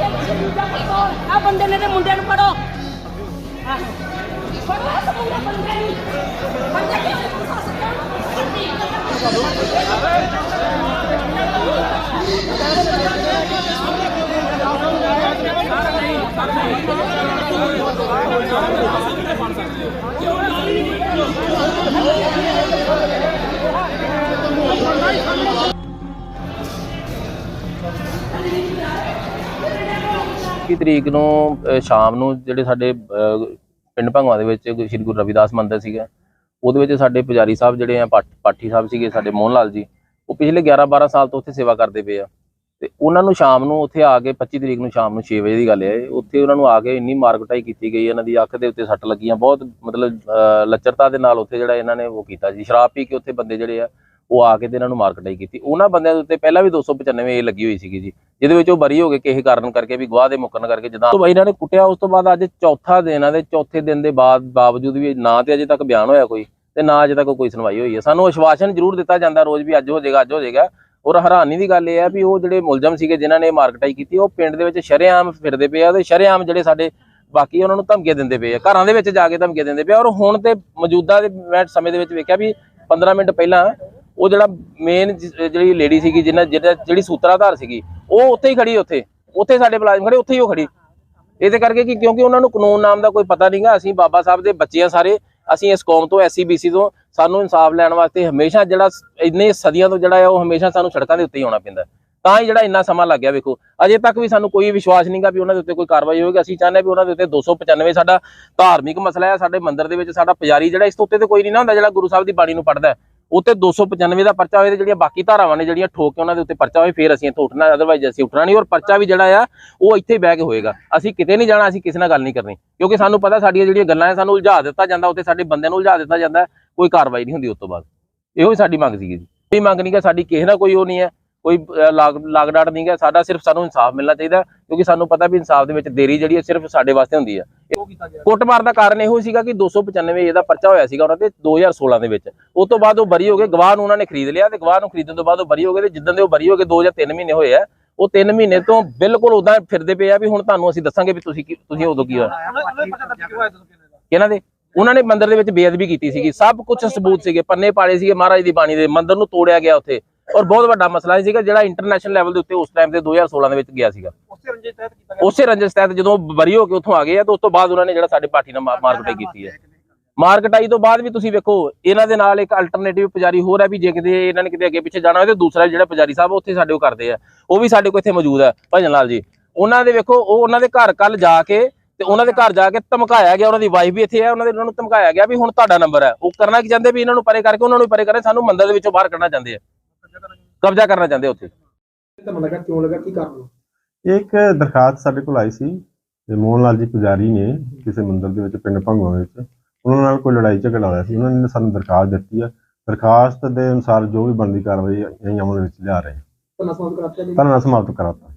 ਆ ਬੰਦੇ ਨੇ ਤੇ ਮੁੰਡੇ ਨੂੰ ਫੜੋ। ਆਹੋ ਫੜੋ ਇਸ ਮੁੰਡੇ, ਬੰਦੇ ਨੂੰ। ਬੰਦੇ ਕਿਉਂ ਨਹੀਂ ਫਸ ਇੱਕੀ ਤਰੀਕ ਨੂੰ ਅਹ ਸ਼ਾਮ ਨੂੰ ਜਿਹੜੇ ਸਾਡੇ ਅਹ, ਪਿੰਡ ਭੰਗਵਾ ਦੇ ਵਿੱਚ ਸ਼੍ਰੀ ਗੁਰੂ ਰਵਿਦਾਸ ਮੰਦਿਰ ਸੀਗਾ ਉਹਦੇ ਵਿੱਚ ਸਾਡੇ ਪੁਜਾਰੀ ਸਾਹਿਬ ਜਿਹੜੇ ਆ ਪਾਠ- ਪਾਠੀ ਸਾਹਿਬ ਸੀਗੇ ਸਾਡੇ ਮੋਹਨ ਲਾਲ ਜੀ ਉਹ ਪਿਛਲੇ 11 12 ਸਾਲ ਤੋਂ ਉੱਥੇ ਸੇਵਾ ਕਰਦੇ ਪਏ ਆ। ਤੇ ਉਹਨਾਂ ਨੂੰ ਸ਼ਾਮ ਨੂੰ ਉੱਥੇ ਆ ਕੇ 25 ਤਰੀਕ ਨੂੰ ਸ਼ਾਮ ਨੂੰ 6 ਵਜੇ ਦੀ ਗੱਲ ਹੈ ਇਹ, ਉੱਥੇ ਉਹਨਾਂ ਨੂੰ ਆ ਕੇ ਇੰਨੀ ਮਾਰ ਕੁਟਾਈ ਕੀਤੀ ਗਈ ਇਹਨਾਂ ਦੀ ਅੱਖ ਦੇ ਉੱਤੇ ਸੱਟ ਲੱਗੀਆਂ ਬਹੁਤ ਮਤਲਬ ਅਹ, ਲੱਚਰਤਾ ਦੇ ਨਾਲ ਉੱਥੇ ਜਿਹੜਾ ਇਹਨਾਂ ਨੇ ਉਹ ਕੀਤਾ ਜੀ ਸ਼ਰਾਬ ਪੀ ਕੇ ਉੱਥੇ ਬੰਦੇ ਜਿਹੜੇ ਆ ਉਹ ਆ ਕੇ ਤੇ ਇਹਨਾਂ ਨੂੰ ਮਾਰ ਕੁਟਾਈ ਕੀਤੀ। ਉਹਨਾਂ ਬੰਦਿਆਂ ਦੇ ਉੱਤੇ ਪਹਿਲਾਂ ਵੀ 295 ਏ ਲੱਗੀ ਹੋਈ ਸੀਗੀ ਜੀ, ਜਿਹਦੇ ਵਿੱਚ ਉਹ ਬਰੀ ਹੋ ਗਏ ਕਿਸੇ ਕਾਰਨ ਕਰਕੇ ਵੀ ਗਵਾਹ ਦੇ ਮੁੱਕਣ ਕਰਕੇ ਜਦੋਂ ਤੋਂ ਬਾਈ ਇਹਨਾਂ ਨੇ ਕੁੱਟਿਆ, ਉਸ ਤੋਂ ਬਾਅਦ ਅੱਜ ਚੌਥਾ ਦਿਨ ਆ ਤੇ ਚੌਥੇ ਦਿਨ ਦੇ ਬਾਅਦ ਬਾਵਜੂਦ ਵੀ ਨਾ ਤੇ ਅਜੇ ਤੱਕ ਬਿਆਨ ਹੋਇਆ ਕੋਈ ਤੇ ਨਾ ਅਜੇ ਤੱਕ ਕੋਈ ਸੁਣਵਾਈ ਹੋਈ ਹੈ। ਸਾਨੂੰ ਅਸ਼ਵਾਸਨ ਜ਼ਰੂਰ ਦਿੱਤਾ ਜਾਂਦਾ, ਰੋਜ਼ ਵੀ ਅੱਜ ਹੋ ਜਾਏਗਾ, ਅੱਜ ਹੋ ਜਾਏਗਾ। ਔਰ ਹੈਰਾਨੀ ਦੀ ਗੱਲ ਇਹ ਹੈ ਵੀ ਉਹ ਜਿਹੜੇ ਮੁਲਜ਼ਮ ਸੀਗੇ ਜਿਨ੍ਹਾਂ ਨੇ ਮਾਰਕਟਾਈ ਕੀਤੀ, ਉਹ ਪਿੰਡ ਦੇ ਵਿੱਚ ਸ਼ਰੇਆਮ ਫਿਰਦੇ ਪਏ ਆ ਤੇ ਸ਼ਰੇਆਮ ਜਿਹੜੇ ਸਾਡੇ ਬਾਕੀ ਉਹਨਾਂ ਨੂੰ ਧਮਕੀਆਂ ਦਿੰਦੇ ਪਏ ਆ। ਘਰਾਂ ਦੇ ਵਿੱਚ ਜਾ ਕੇ ਧਮਕੀਆਂ ਦਿੰਦੇ ਪਏ ਔਰ ਹੁਣ ਤੇ ਮੌਜੂਦਾ ਦੇ ਮੈਂ ਸਮੇਂ ਦੇ ਵਿੱਚ ਵੇਖਿਆ ਵੀ 15 ਮਿੰਟ ਪਹਿਲਾਂ ਉਹ ਜਿਹੜਾ ਮੇਨ ਜਿਹੜੀ ਲੇਡੀ ਸੀਗੀ, ਜਿਹਨਾਂ ਜਿਹੜਾ ਜਿਹੜੀ ਸੂਤਰਾਧਾਰ ਸੀਗੀ, ਉਹ ਉੱਥੇ ਹੀ ਖੜੀ ਉੱਥੇ। ਉੱਥੇ ਸਾਡੇ ਮੁਲਾਜ਼ਮ ਖੜੇ, ਉੱਥੇ ਹੀ ਉਹ ਖੜੀ। ਇਹਦੇ ਕਰਕੇ ਕਿ ਕਿਉਂਕਿ ਉਹਨਾਂ ਨੂੰ ਕਾਨੂੰਨ ਨਾਮ ਦਾ ਕੋਈ ਪਤਾ ਨਹੀਂਗਾ, ਅਸੀਂ ਬਾਬਾ ਸਾਹਿਬ ਦੇ ਬੱਚੇ ਆ ਸਾਰੇ, ਅਸੀਂ ਇਸ ਕੌਮ ਤੋਂ ਐਸਸੀਬੀਸੀ ਤੋਂ, ਸਾਨੂੰ ਇਨਸਾਫ ਲੈਣ ਵਾਸਤੇ ਹਮੇਸ਼ਾ ਜਿਹੜਾ ਇੰਨੇ ਸਦੀਆਂ ਤੋਂ ਜਿਹੜਾ ਹੈ ਉਹ ਹਮੇਸ਼ਾ ਸਾਨੂੰ ਸੜਕਾਂ ਦੇ ਉੱਤੇ ਹੀ ਆਉਣਾ ਪੈਂਦਾ। ਤਾਂ ਹੀ ਜਿਹੜਾ ਇੰਨਾ ਸਮਾਂ ਲੱਗ ਗਿਆ, ਵੇਖੋ। ਅਜੇ ਤੱਕ ਵੀ ਸਾਨੂੰ ਕੋਈ ਵਿਸ਼ਵਾਸ ਨਹੀਂਗਾ ਵੀ ਉਹਨਾਂ ਦੇ ਉੱਤੇ ਕੋਈ ਕਾਰਵਾਈ ਹੋਵੇਗੀ ਅਸੀਂ ਚਾਹੁੰਦੇ ਹਾਂ ਵੀ ਉਹਨਾਂ ਦੇ ਉੱਤੇ 295 ਸਾਡਾ ਧਾਰਮਿਕ ਮਸਲਾ ਹੈ ਸਾਡੇ ਮੰਦਿਰ ਦੇ ਵਿੱਚ ਸਾਡਾ ਪੁਜਾਰੀ ਜਿਹੜਾ, ਇਸ ਤੋਂ ਉੱਤੇ ਤੇ ਕੋਈ ਨਹੀਂ ਨਾ ਹੁੰਦਾ ਜਿਹੜਾ ਗੁਰੂ ਸਾਹਿਬ ਦੀ ਬਾਣੀ ਨੂੰ ਪੜ੍ਹਦਾ। ਹੈ ਉੱਤੇ 295 ਦਾ ਪਰਚਾ ਹੋਏ ਤੇ ਜਿਹੜੀਆਂ ਬਾਕੀ ਧਾਰਾਵਾਂ ਨੇ ਜਿਹੜੀਆਂ ਠੋਕ ਕੇ ਉਹਨਾਂ ਦੇ ਉੱਤੇ ਪਰਚਾ ਹੋਏ ਫਿਰ ਅਸੀਂ ਇੱਥੋਂ ਉੱਠਣਾ ਅਦਰਵਾਈਜ਼ ਅਸੀਂ ਉੱਠਣਾ ਨਹੀਂ ਔਰ ਪਰਚਾ ਵੀ ਜਿਹੜਾ ਆ ਉਹ ਇੱਥੇ ਬਹਿ ਕੇ ਹੋਏਗਾ। ਅਸੀਂ ਕਿਤੇ ਨਹੀਂ ਜਾਣਾ ਅਸੀਂ ਕਿਸੇ ਨਾਲ ਗੱਲ ਨਹੀਂ ਕਰਨੀ। ਕਿਉਂਕਿ ਸਾਨੂੰ ਪਤਾ ਸਾਡੀਆਂ ਜਿਹੜੀਆਂ ਗੱਲਾਂ ਹੈ ਸਾਨੂੰ ਉਲਝਾ ਦਿੱਤਾ ਜਾਂਦਾ ਉੱਤੇ ਸਾਡੇ ਬੰਦਿਆਂ ਨੂੰ ਉਲਝਾ ਦਿੱਤਾ ਜਾਂਦਾ ਕੋਈ ਕਾਰਵਾਈ ਨਹੀਂ ਹੁੰਦੀ ਉਸ ਤੋਂ ਬਾਅਦ। ਇਹੋ ਹੀ ਸਾਡੀ ਮੰਗ ਸੀਗੀ ਜੀ। ਕੋਈ ਮੰਗ ਨਹੀਂ ਕਿ ਸਾਡੀ ਕਿਸੇ ਨਾਲ ਕੋਈ ਉਹ ਨਹੀਂ ਹੈ ਕੋਈ ਅਹ, ਲਾਗ ਲਾਗ ਡਾਟ ਨਹੀਂ ਹੈ ਸਾਡਾ ਸਿਰਫ ਸਾਨੂੰ ਇਨਸਾਫ ਮਿਲਣਾ ਚਾਹੀਦਾ ਕਿਉਂਕਿ ਸਾਨੂੰ ਪਤਾ ਵੀ ਇਨਸਾਫ ਦੇ ਵਿੱਚ ਦੇਰੀ ਜਿਹੜੀ ਹੈ ਸਿਰਫ ਸਾਡੇ ਵਾਸਤੇ ਹੁੰਦੀ ਹੈ। ਕੁੱਟਮਾਰ ਦਾ ਕਾਰਨ ਇਹੋ ਸੀਗਾ ਕਿ 295 ਇਹਦਾ ਪਰਚਾ ਹੋਇਆ ਸੀਗਾ ਉਹਨਾਂ ਤੇ 2016 ਦੇ ਵਿੱਚ। ਉਸ ਤੋਂ ਬਾਅਦ ਉਹ ਬਰੀ ਹੋ ਗਏ ਗਵਾਹ ਨੂੰ ਉਹਨਾਂ ਨੇ ਖਰੀਦ ਲਿਆ ਤੇ ਗਵਾਹ ਨੂੰ ਖਰੀਦਣ ਤੋਂ ਬਾਅਦ ਉਹ ਬਰੀ ਹੋ ਗਏ ਤੇ ਜਿੱਦਣ ਦੇ ਉਹ ਬਰੀ ਹੋ ਗਏ 2 ਜਾਂ 3 ਮਹੀਨੇ ਹੋਏ ਆ ਉਹ 3 ਮਹੀਨੇ ਤੋਂ ਬਿਲਕੁਲ ਉਦਾਂ ਫਿਰਦੇ ਪਏ ਆ ਵੀ ਹੁਣ ਤੁਹਾਨੂੰ ਅਸੀਂ ਦੱਸਾਂਗੇ ਵੀ ਤੁਸੀਂ ਤੁਸੀਂ ਉਦੋਂ ਕੀ ਹੋਇਆ। ਕਿਹਨਾਂ ਦੇ। ਉਹਨਾਂ ਨੇ ਮੰਦਿਰ ਦੇ ਵਿੱਚ ਬੇਅਦਬੀ ਕੀਤੀ ਸੀਗੀ ਸਭ ਕੁਝ ਸਬੂਤ ਸੀਗੇ ਪੰਨੇ ਪਾੜੇ ਸੀਗੇ ਮਹਾਰਾਜ ਦੀ ਬਾਣੀ ਦੇ ਮੰਦਿਰ ਨੂੰ ਤੋੜਿਆ ਗਿਆ ਉੱਥੇ। ਔਰ ਬਹੁਤ ਵੱਡਾ ਮਸਲਾ ਸੀਗਾ ਜਿਹੜਾ ਇੰਟਰਨੈਸ਼ਨਲ ਲੈਵਲ ਦੇ ਉੱਤੇ ਉਸ ਟਾਈਮ ਤੇ 2016 ਦੇ ਵਿੱਚ ਗਿਆ ਸੀਗਾ। ਉਸੇ ਰੰਜਿਸ਼ ਤਹਿਤ ਜਦੋਂ ਬਰੀ ਹੋ ਕੇ ਉੱਥੋਂ ਆ ਗਏ ਆ ਤਾਂ ਉਸ ਤੋਂ ਬਾਅਦ ਉਹਨਾਂ ਨੇ ਜਿਹੜਾ ਸਾਡੇ ਪਾਰਟੀ ਨਾਲ ਮਾਰਕਟਾਈ ਕੀਤੀ ਹੈ। ਮਾਰਕਟਾਈ ਤੋਂ ਬਾਅਦ ਵੀ ਤੁਸੀਂ ਵੇਖੋ ਇਹਨਾਂ ਦੇ ਨਾਲ ਇੱਕ ਅਲਟਰਨੇਟਿਵ ਪੁਜਾਰੀ ਹੋਰ ਹੈ ਵੀ ਜੇ ਕਿਤੇ ਇਹਨਾਂ ਨੇ ਕਿਤੇ ਅੱਗੇ ਪਿੱਛੇ ਜਾਣਾ ਹੋਵੇ ਤੇ ਦੂਸਰਾ ਜਿਹੜਾ ਪੁਜਾਰੀ ਸਾਹਿਬ ਉੱਥੇ ਸਾਡੇ ਉਹ ਕਰਦੇ ਆ। ਉਹ ਵੀ ਸਾਡੇ ਕੋਲ ਇੱਥੇ ਮੌਜੂਦ ਹੈ ਭਜਨ ਲਾਲ ਜੀ। ਉਹਨਾਂ ਦੇ ਵੇਖੋ ਉਹ ਉਹਨਾਂ ਦੇ ਘਰ ਕੱਲ ਜਾ ਕੇ ਤੇ ਉਹਨਾਂ ਦੇ ਘਰ ਜਾ ਕੇ ਧਮਕਾਇਆ ਗਿਆ ਉਹਨਾਂ ਦੀ ਵਾਈਫ ਵੀ ਇੱਥੇ ਹੈ ਉਹਨਾਂ ਦੇ ਉਹਨਾਂ ਨੂੰ ਧਮਕਾਇਆ ਗਿਆ ਵੀ ਹੁਣ ਤੁਹਾਡਾ ਨੰਬਰ ਹੈ। ਉਹ ਕਰਨਾ ਕੀ ਚਾਹੁੰਦੇ ਵੀ ਇਹਨਾਂ ਨੂੰ ਪਰੇ ਕਰਕੇ ਉਹਨਾਂ ਨੂੰ ਪਰੇ ਕਰੇ ਸਾਨੂੰ ਮੰਦਰ ਦੇ ਵਿੱਚੋਂ ਬਾਹਰ ਕੱਢਣਾ ਚਾਹੁੰਦੇ ਆ। ਕਬਜ਼ਾ ਕਰਨਾ ਚਾਹੁੰਦੇ ਉੱਥੇ? ਤੁਹਾਨੂੰ ਲੱਗਾ ਕਿਉਂ ਲੱਗਾ ਕੀ ਕਾਰਨ ਇਹ ਇੱਕ ਦਰਖਾਸਤ ਸਾਡੇ ਕੋਲ ਆਈ ਸੀ ਤੇ ਮੋਹਨ ਲਾਲ ਜੀ ਪੁਜਾਰੀ ਨੇ ਕਿਸੇ ਮੰਦਿਰ ਦੇ ਵਿੱਚ ਪਿੰਡ ਭੰਗਵਾ ਵਿੱਚ। ਉਹਨਾਂ ਨਾਲ ਕੋਈ ਲੜਾਈ ਝਗੜਾ ਹੋਇਆ ਸੀ ਉਹਨਾਂ ਨੇ ਸਾਨੂੰ ਦਰਖਾਸਤ ਦਿੱਤੀ ਹੈ ਦਰਖਾਸਤ ਦੇ ਅਨੁਸਾਰ ਜੋ ਵੀ ਬਣਦੀ ਕਾਰਵਾਈ ਅਸੀਂ ਅਮਲ ਵਿੱਚ ਲਿਆ ਰਹੇ ਹਾਂ। ਤੁਹਾਨੂੰ ਸਮਾਪਤ ਕਰਾਤਾ ਜੀ। ਸਮਾਪਤ ਕਰਾਤਾ।